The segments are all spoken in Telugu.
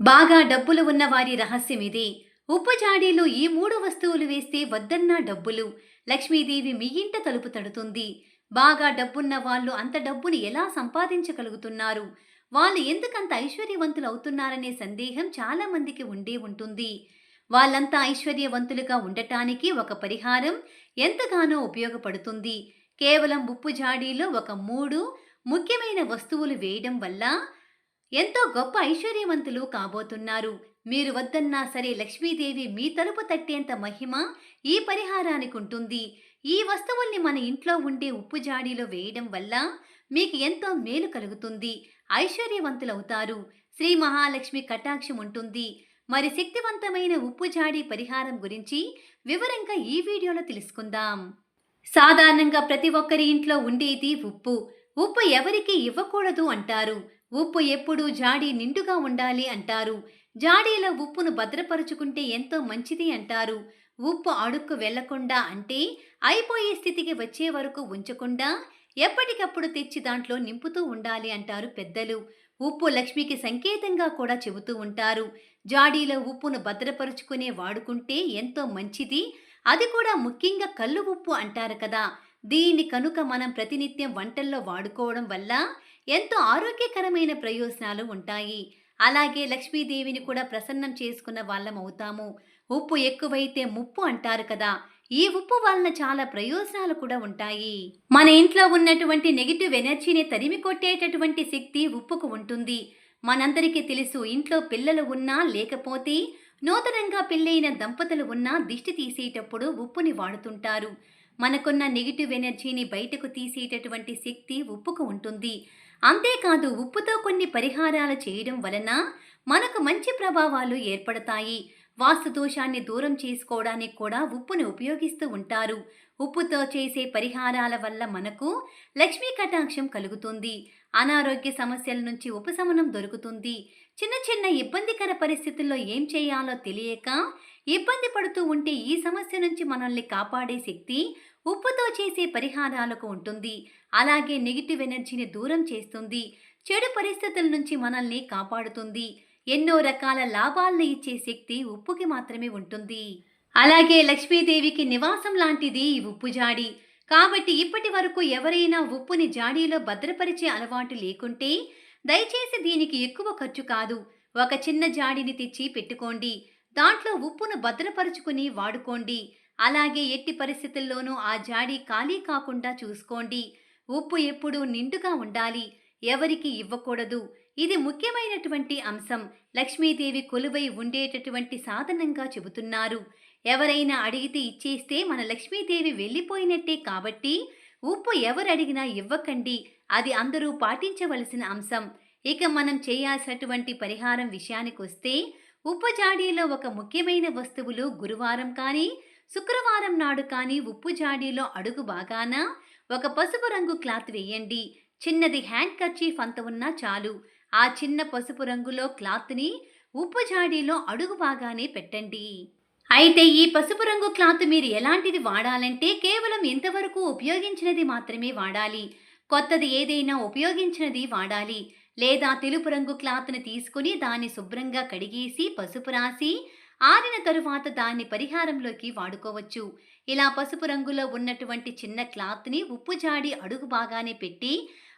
బాగా డబ్బులు ఉన్న వారి రహస్యం ఇది. ఉప్పు జాడీలో ఈ మూడు వస్తువులు వేస్తే వద్దన్నా డబ్బులు. లక్ష్మీదేవి మీ ఇంట తలుపు తడుతుంది. బాగా డబ్బున్న వాళ్ళు అంత డబ్బుని ఎలా సంపాదించగలుగుతున్నారు? వాళ్ళు ఎందుకంత ఐశ్వర్యవంతులు అవుతున్నారనే సందేహం చాలా మందికి ఉండే ఉంటుంది. వాళ్ళంతా ఐశ్వర్యవంతులుగా ఉండటానికి ఒక పరిహారం ఎంతగానో ఉపయోగపడుతుంది. కేవలం ఉప్పు జాడీలో ఒక మూడు ముఖ్యమైన వస్తువులు వేయడం వల్ల ఎంతో గొప్ప ఐశ్వర్యవంతులు కాబోతున్నారు. మీరు వద్దన్నా సరే లక్ష్మీదేవి మీ తలుపు తట్టేంత మహిమ ఈ పరిహారానికి ఉంటుంది. ఈ వస్తువుల్ని మన ఇంట్లో ఉండే ఉప్పు జాడీలో వేయడం వల్ల మీకు ఎంతో మేలు కలుగుతుంది. ఐశ్వర్యవంతులవుతారు. శ్రీ మహాలక్ష్మి కటాక్షం ఉంటుంది. మరి శక్తివంతమైన ఉప్పు జాడీ పరిహారం గురించి వివరంగా ఈ వీడియోలో తెలుసుకుందాం. సాధారణంగా ప్రతి ఒక్కరి ఇంట్లో ఉండేది ఉప్పు. ఉప్పు ఎవరికి ఇవ్వకూడదు అంటారు. ఉప్పు ఎప్పుడూ జాడీ నిండుగా ఉండాలి అంటారు. జాడీలో ఉప్పును భద్రపరుచుకుంటే ఎంతో మంచిది అంటారు. ఉప్పు అడుక్కు వెళ్ళకుండా అంటే అయిపోయే స్థితికి వచ్చే వరకు ఉంచకుండా ఎప్పటికప్పుడు తెచ్చి దాంట్లో నింపుతూ ఉండాలి అంటారు పెద్దలు. ఉప్పు లక్ష్మికి సంకేతంగా కూడా చెబుతూ ఉంటారు. జాడీలో ఉప్పును భద్రపరుచుకునే వాడుకుంటే ఎంతో మంచిది. అది కూడా ముఖ్యంగా కళ్ళు ఉప్పు అంటారు కదా. దీన్ని కనుక మనం ప్రతినిత్యం వంటల్లో వాడుకోవడం వల్ల ఎంతో ఆరోగ్యకరమైన ప్రయోజనాలు ఉంటాయి. అలాగే లక్ష్మీదేవిని కూడా ప్రసన్నం చేసుకున్న వాళ్ళం అవుతాము. ఉప్పు ఎక్కువైతే ముప్పు అంటారు కదా ఈ ఉప్పు వలన చాలా ప్రయోజనాలు కూడా ఉంటాయి. మన ఇంట్లో ఉన్నటువంటి నెగిటివ్ ఎనర్జీని తరిమి కొట్టేటటువంటి శక్తి ఉప్పుకు ఉంటుంది. మనందరికీ తెలుసు ఇంట్లో పిల్లలు ఉన్నా లేకపోతే నూతనంగా పెళ్ళైన దంపతులు ఉన్నా దిష్టి తీసేటప్పుడు ఉప్పుని వాడుతుంటారు. మనకున్న నెగిటివ్ ఎనర్జీని బయటకు తీసేటటువంటి శక్తి ఉప్పుకు ఉంటుంది. అంతేకాదు ఉప్పుతో కొన్ని పరిహారాలు చేయడం వలన మనకు మంచి ప్రభావాలు ఏర్పడతాయి. వాస్తు దోషాన్ని దూరం చేసుకోవడానికి కూడా ఉప్పును ఉపయోగిస్తూ ఉంటారు. ఉప్పుతో చేసే పరిహారాల వల్ల మనకు లక్ష్మీ కటాక్షం కలుగుతుంది. అనారోగ్య సమస్యల నుంచి ఉపశమనం దొరుకుతుంది. చిన్న చిన్న ఇబ్బందికర పరిస్థితుల్లో ఏం చేయాలో తెలియక ఇబ్బంది పడుతూ ఉంటే ఈ సమస్య నుంచి మనల్ని కాపాడే శక్తి ఉప్పుతో చేసే పరిహారాలకు ఉంటుంది. అలాగే నెగిటివ్ ఎనర్జీని దూరం చేస్తుంది. చెడు పరిస్థితుల నుంచి మనల్ని కాపాడుతుంది. ఎన్నో రకాల లాభాలను ఇచ్చే శక్తి ఉప్పుకి మాత్రమే ఉంటుంది. అలాగే లక్ష్మీదేవికి నివాసం లాంటిది ఈ ఉప్పు జాడి. కాబట్టి ఇప్పటి వరకు ఎవరైనా ఉప్పుని జాడీలో భద్రపరిచే అలవాటు లేకుంటే దయచేసి దీనికి ఎక్కువ ఖర్చు కాదు. ఒక చిన్న జాడీని తెచ్చి పెట్టుకోండి. దాంట్లో ఉప్పును భద్రపరుచుకుని వాడుకోండి. అలాగే ఎట్టి పరిస్థితుల్లోనూ ఆ జాడీ ఖాళీ కాకుండా చూసుకోండి. ఉప్పు ఎప్పుడూ నిండుగా ఉండాలి. ఎవరికి ఇవ్వకూడదు. ఇది ముఖ్యమైనటువంటి అంశం. లక్ష్మీదేవి కొలువై ఉండేటటువంటి సాధనంగా చెబుతున్నారు. ఎవరైనా అడిగితే ఇచ్చేస్తే మన లక్ష్మీదేవి వెళ్ళిపోయినట్టే కాబట్టి ఉప్పు ఎవరు అడిగినా ఇవ్వకండి. అది అందరూ పాటించవలసిన అంశం. ఇక మనం చేయాల్సినటువంటి పరిహారం విషయానికి వస్తే ఉప్పు జాడీలో ఒక ముఖ్యమైన వస్తువులు గురువారం కానీ శుక్రవారం నాడు కానీ ఉప్పు జాడీలో అడుగు బాగాన ఒక పసుపు రంగు క్లాత్ వేయండి. చిన్నది హ్యాండ్ కర్చీఫ్ అంత ఉన్నా చాలు. ఆ చిన్న పసుపు రంగులో క్లాత్ని ఉప్పు జాడీలో అడుగు బాగానే పెట్టండి. అయితే ఈ పసుపు రంగు క్లాత్ మీరు ఎలాంటిది వాడాలంటే కేవలం ఎంతవరకు ఉపయోగించినది మాత్రమే వాడాలి. కొత్తది ఏదైనా ఉపయోగించినది వాడాలి. లేదా తెలుపు రంగు క్లాత్ని తీసుకుని దాన్ని శుభ్రంగా కడిగేసి పసుపు రాసి ఆరిన తరువాత దాన్ని పరిహారంలోకి వాడుకోవచ్చు. ఇలా పసుపు రంగులో ఉన్నటువంటి చిన్న క్లాత్ని ఉప్పు జాడి అడుగు బాగానే పెట్టి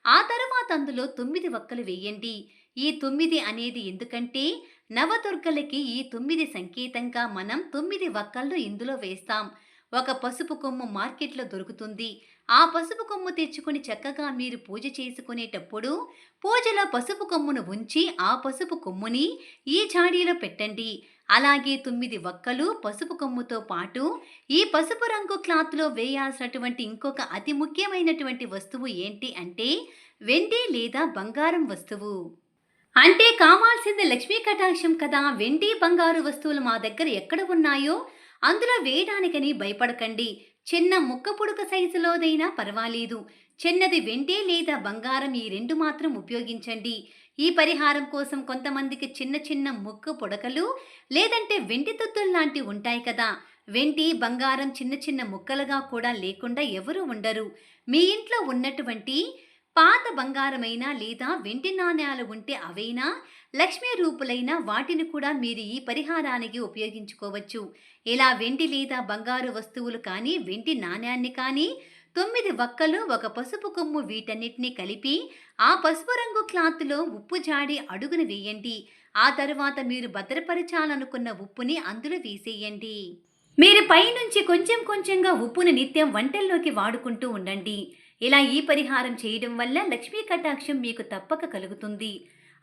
ఆ తర్వాత అందులో తొమ్మిది వక్కలు వేయండి. ఈ తొమ్మిది అనేది ఎందుకంటే నవదుర్గలకి ఈ తొమ్మిది సంకేతంగా మనం తొమ్మిది వక్కళ్ళు ఇందులో వేస్తాం. ఒక పసుపు కొమ్ము మార్కెట్లో దొరుకుతుంది. ఆ పసుపు కొమ్ము తెచ్చుకొని చక్కగా మీరు పూజ చేసుకునేటప్పుడు పూజలో పసుపు కొమ్మును ఉంచి ఆ పసుపు కొమ్ముని ఈ జాడీలో పెట్టండి. అలాగే తొమ్మిది వక్కలు పసుపు కొమ్ముతో పాటు ఈ పసుపు రంగు క్లాత్లో వేయాల్సినటువంటి ఇంకొక అతి ముఖ్యమైనటువంటి వస్తువు ఏంటి అంటే వెండి లేదా బంగారం వస్తువు. అంటే కావాల్సింది లక్ష్మీ కటాక్షం కదా. వెండి బంగారు వస్తువులు మా దగ్గర ఎక్కడ ఉన్నాయో అందులో వేయడానికని భయపడకండి. చిన్న ముక్క పుడక సైజులోదైనా పర్వాలేదు. చిన్నది వెండి లేదా బంగారం ఈ రెండు మాత్రం ఉపయోగించండి. ఈ పరిహారం కోసం కొంతమందికి చిన్న చిన్న ముక్క పుడకలు లేదంటే వెండి తుత్తులు లాంటివి ఉంటాయి కదా. వెండి బంగారం చిన్న చిన్న ముక్కలుగా కూడా లేకుండా ఎవరు ఉండరు. మీ ఇంట్లో ఉన్నటువంటి పాత బంగారమైనా లేదా వెండి నాణ్యాలు ఉంటే అవైనా? లక్ష్మీ రూపులైన వాటిని కూడా మీరు ఈ పరిహారానికి ఉపయోగించుకోవచ్చు. ఇలా వెండి లేదా బంగారు వస్తువులు కానీ వెండి నాణ్యాన్ని కానీ తొమ్మిది వక్కలు ఒక పసుపు కొమ్ము వీటన్నిటిని కలిపి ఆ పసుపు రంగు క్లాత్లో ఉప్పు జాడి అడుగున వేయండి. ఆ తరువాత మీరు భద్రపరచాలనుకున్న ఉప్పుని అందులో వేసేయండి. మీరు పైనుంచి కొంచెం కొంచెంగా ఉప్పును నిత్యం వంటల్లోకి వాడుకుంటూ ఉండండి. ఇలా ఈ పరిహారం చేయడం వల్ల లక్ష్మీ కటాక్షం మీకు తప్పక కలుగుతుంది.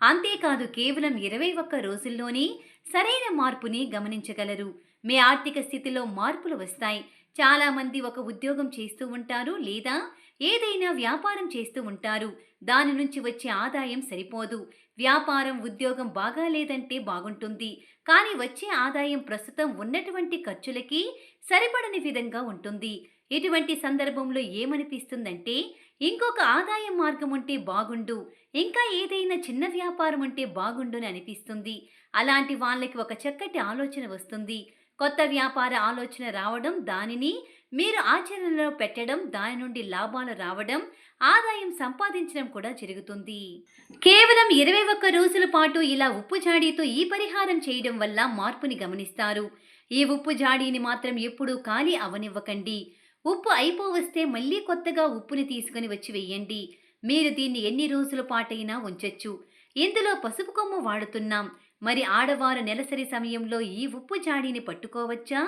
అంతేకాదు కేవలం ఇరవై ఒక్క రోజుల్లోనే సరైన మార్పుని గమనించగలరు. మీ ఆర్థిక స్థితిలో మార్పులు వస్తాయి. చాలామంది ఒక ఉద్యోగం చేస్తూ ఉంటారు లేదా ఏదైనా వ్యాపారం చేస్తూ ఉంటారు. దాని నుంచి వచ్చే ఆదాయం సరిపోదు. వ్యాపారం ఉద్యోగం బాగా లేదంటే బాగుంటుంది. కానీ వచ్చే ఆదాయం ప్రస్తుతం ఉన్నటువంటి ఖర్చులకి సరిపడని విధంగా ఉంటుంది. ఇటువంటి సందర్భంలో ఏమనిపిస్తుందంటే ఇంకొక ఆదాయ మార్గం ఉంటే బాగుండు ఇంకా ఏదైనా చిన్న వ్యాపారం ఉంటే బాగుండుని అనిపిస్తుంది. అలాంటి వాళ్ళకి ఒక చక్కటి ఆలోచన వస్తుంది. కొత్త వ్యాపార ఆలోచన రావడం దానిని మీరు ఆచరణలో పెట్టడం దాని నుండి లాభాలు రావడం ఆదాయం సంపాదించడం కూడా జరుగుతుంది. కేవలం ఇరవై ఒక్క రోజుల పాటు ఇలా ఉప్పు జాడీతో ఈ పరిహారం చేయడం వల్ల మార్పుని గమనిస్తారు. ఈ ఉప్పు జాడీని మాత్రం ఎప్పుడూ ఖాళీ అవనివ్వకండి. ఉప్పు అయిపోవస్తే మళ్ళీ కొత్తగా ఉప్పుని తీసుకుని వచ్చి వెయ్యండి మీరు దీన్ని ఎన్ని రోజుల పాటైనా ఉంచొచ్చు. ఇందులో పసుపు కొమ్ము వాడుతున్నాం. మరి ఆడవారు నెలసరి సమయంలో ఈ ఉప్పు జాడీని పట్టుకోవచ్చా?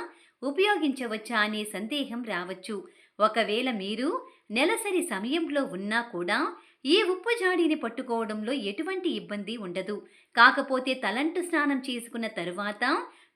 ఉపయోగించవచ్చా అనే సందేహం రావచ్చు. ఒకవేళ మీరు నెలసరి సమయంలో ఉన్నా కూడా ఈ ఉప్పు జాడీని పట్టుకోవడంలో ఎటువంటి ఇబ్బంది ఉండదు. కాకపోతే తలంటు స్నానం చేసుకున్న తరువాత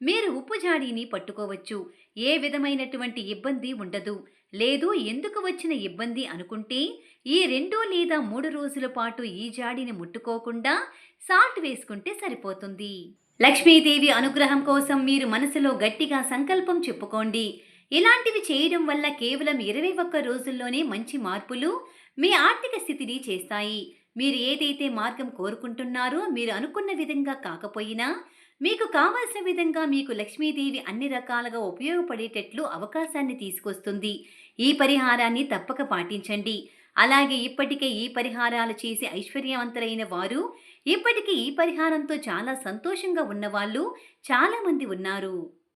మీరు ఉప్పు జాడీని పట్టుకోవచ్చు. ఏ విధమైనటువంటి ఇబ్బంది ఉండదు. లేదు ఎందుకు వచ్చిన ఇబ్బంది అనుకుంటే ఈ రెండు లేదా మూడు రోజుల పాటు ఈ జాడీని ముట్టుకోకుండా సాల్ట్ వేసుకుంటే సరిపోతుంది. లక్ష్మీదేవి అనుగ్రహం కోసం మీరు మనసులో గట్టిగా సంకల్పం చెప్పుకోండి. ఇలాంటివి చేయడం వల్ల కేవలం ఇరవై ఒక్క రోజుల్లోనే మంచి మార్పులు మీ ఆర్థిక స్థితిని చేస్తాయి. మీరు ఏదైతే మార్గం కోరుకుంటున్నారో మీరు అనుకున్న విధంగా కాకపోయినా మీకు కావలసిన విధంగా మీకు లక్ష్మీదేవి అన్ని రకాలుగా ఉపయోగపడేటట్లు అవకాశాన్ని తీసుకొస్తుంది. ఈ పరిహారాన్ని తప్పక పాటించండి. అలాగే ఇప్పటికే ఈ పరిహారాలు చేసి ఐశ్వర్యవంతులైన వారు ఇప్పటికీ ఈ పరిహారంతో చాలా సంతోషంగా ఉన్నవాళ్ళు చాలామంది ఉన్నారు.